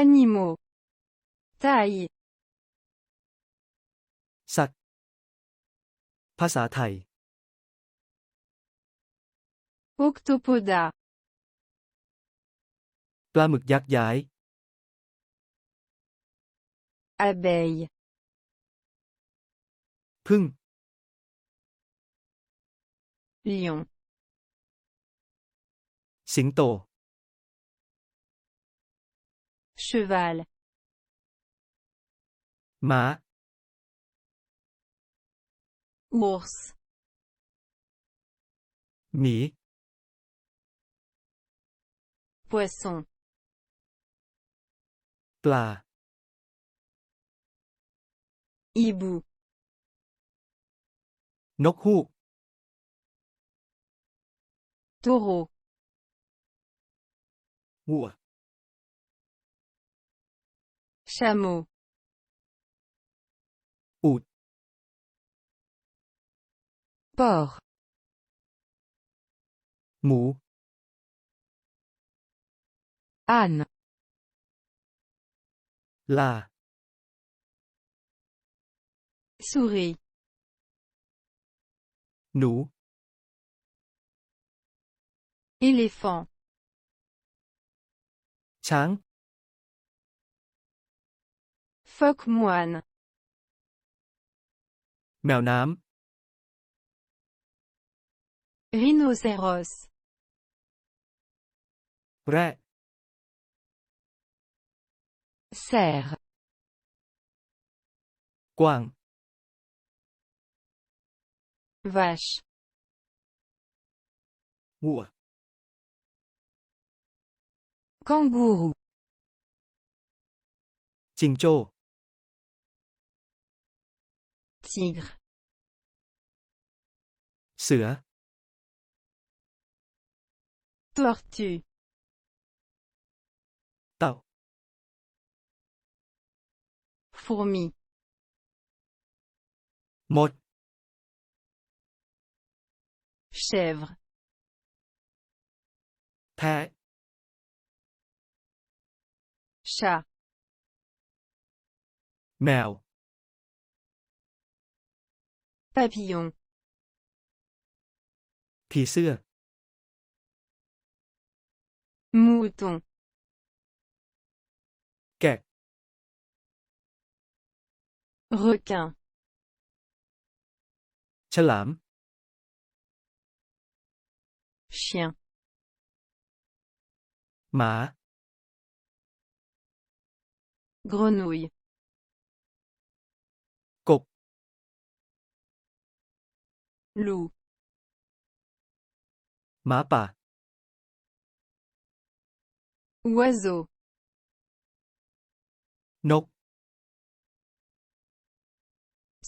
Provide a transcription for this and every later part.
Animaux. Taille. สัตว์ ภาษาไทย Octopoda. ปลาหมึกยักษ์ย้าย Abeille. พึ่ง Lion. สิงโต Cheval. ม้า Ours. หมี Poisson. ปลา Hibou. นกฮูก Taureau. วัว Chameau. Haute. Porc. Mot. Anne. La. Souris. Nous. Éléphant. Chang. Phoque moine. Mèo nám. Rhinocéros. Rẽ. Cerf. quang, Vache. Mùa. Kangourou. Trình châu Tigre. Cela. Tortue. Tao. Fourmi. mot, Chèvre. Thé. Chat. Mèo. Papillon. ผีเสื้อ Mouton. แกะ Requin. ฉลาม Chien. หมา Grenouille. Loup. หมาป่า Oiseau. นก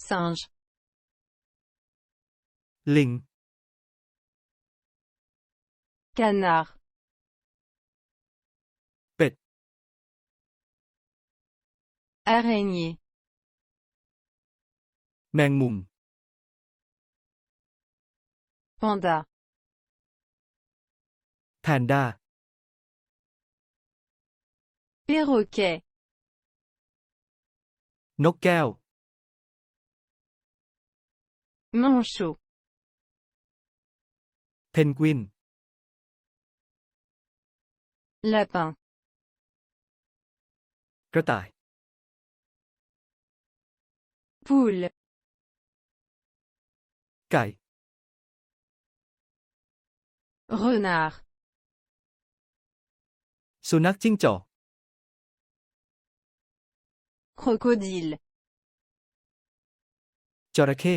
Singe. ลิง Canard. เป็ด Araignée. แมงมุม Panda. แพนด้า Perroquet. นกแก้ว Manchot. เพนกวิน Lapin. กระต่าย Poule. ไก่ Renard. สุนัขจิ้งจอก Crocodile. จระเข้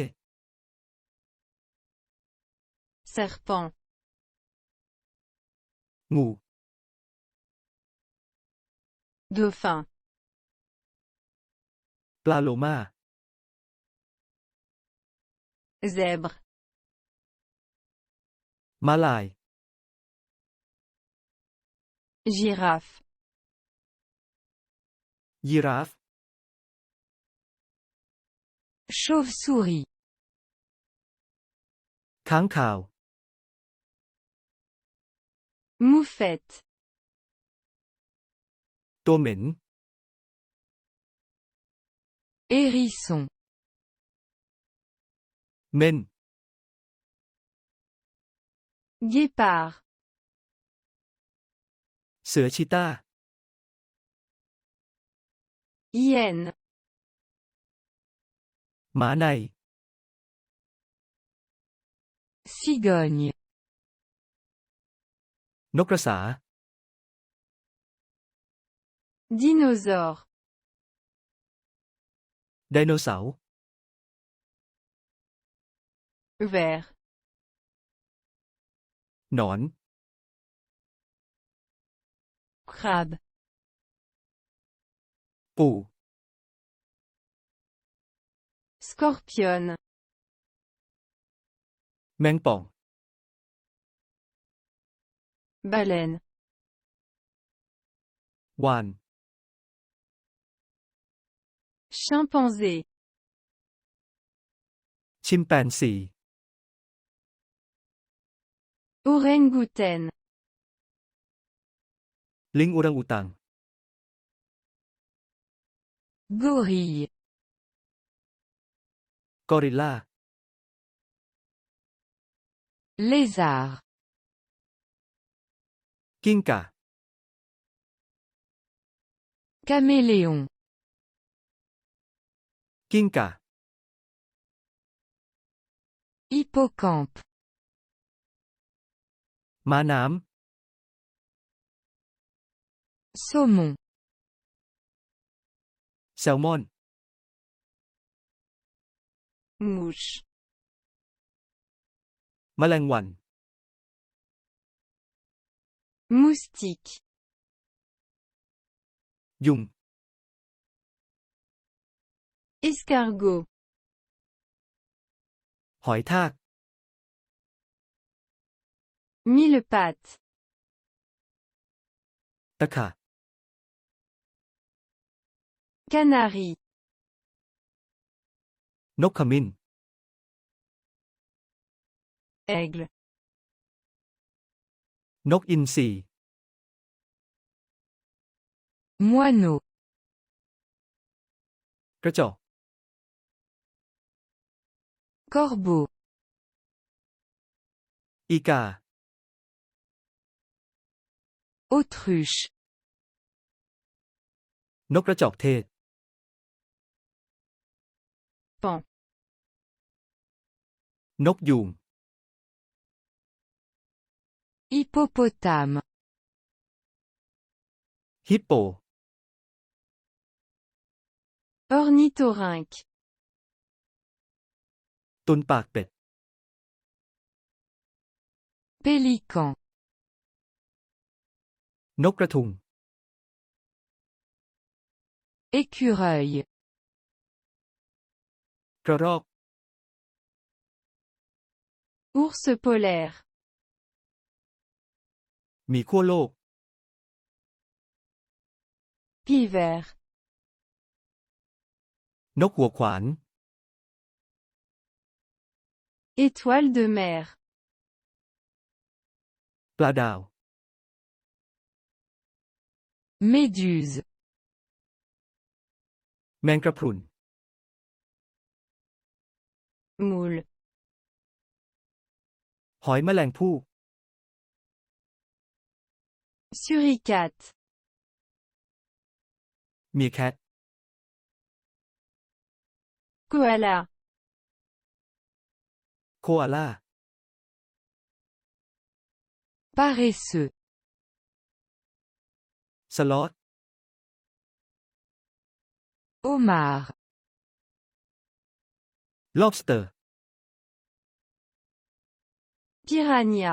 Serpent. งู Dauphin. ปลาโลมา Zèbre. ม้าลาย Girafe. Girafe. Chauve-souris. Kháng khảo. Moufette. Hérisson. Men Guépard. เสือชีต้า Hyène. หมาใน Cigogne. นกกระสา Dinosaure. ไดโนเสาร์ Ver. หนอน crabe. Peau. Scorpion. Mengpong. Baleine. One. Chimpanzé. Chimpanzee. Orangutan. Ling orang-utang. Gorille. Gorilla. Lézard. Kinka. Caméléon. Kinka. Hippocampe. Manam. Saumon. Salmon. Mouche. Malanguan. Moustique. Dùng. Escargot. Hỏi thác. Mille pattes. Canari. นกขมิ้น Aigle. นกอินทรี Moineau. กระจอก Corbeau. อีกา Autruche. นกกระจอกเทศ Pan. นกยูง Hippopotame. ฮิปโป Ornithorynque. ตุนปากเป็ด Pélican. นกกระทุง Écureuil. Ours polaire. Mikolo. Piver. Nokwoquan. Étoile de mer. Pladao. Méduse. Mankaprun. Moule. หอยแมลงภู่ Suricate. มีแคท Koala. โคอาล่า Paresseux. สลอต Homard. Lobster Piranha.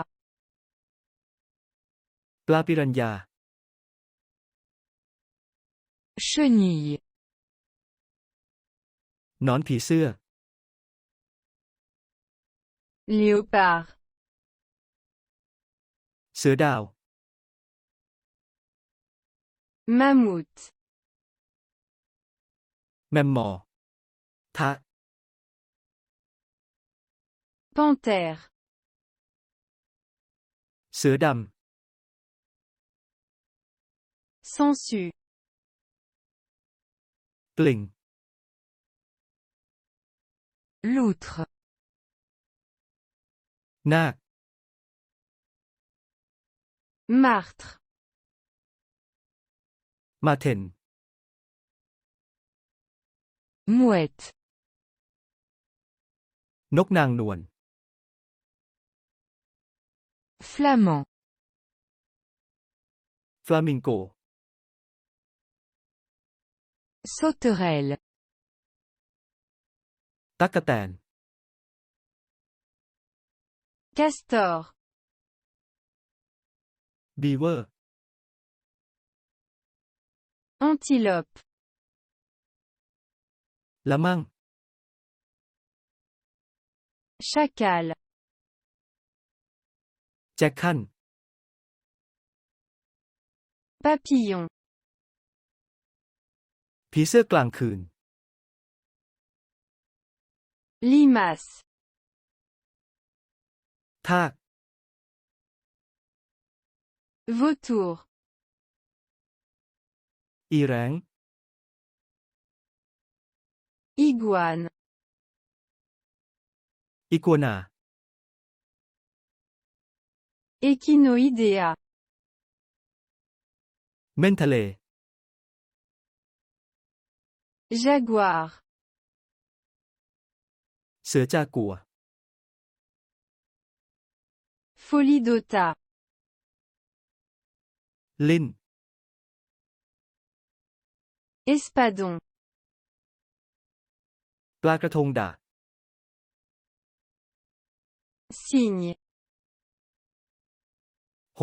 ปลาปิรันยา Chenille. หนอนผีเสื้อ Léopard. เสือดาว Mammouth. แมมมอร์ทะ Panthère. เสือด Sangsue. ำปลิง Loutre. นาค Martre. มาเทน Mouette. นกนางนวล Flamand. Flamenco. Sauterelle. Tacatane. Castor. Beaver. Antilope. Laman. Chacal. แจ็คคัน Papillon. ผีเสื้อกลางคืน Limace. ทาก Vautour. อีแรง Iguane. อีกัวนา Echinoidea. เม่นทะเล Jaguar. เสือจากัว Folidota. ลิ้น Espadon. ปลากระทงด่า Cygne.ห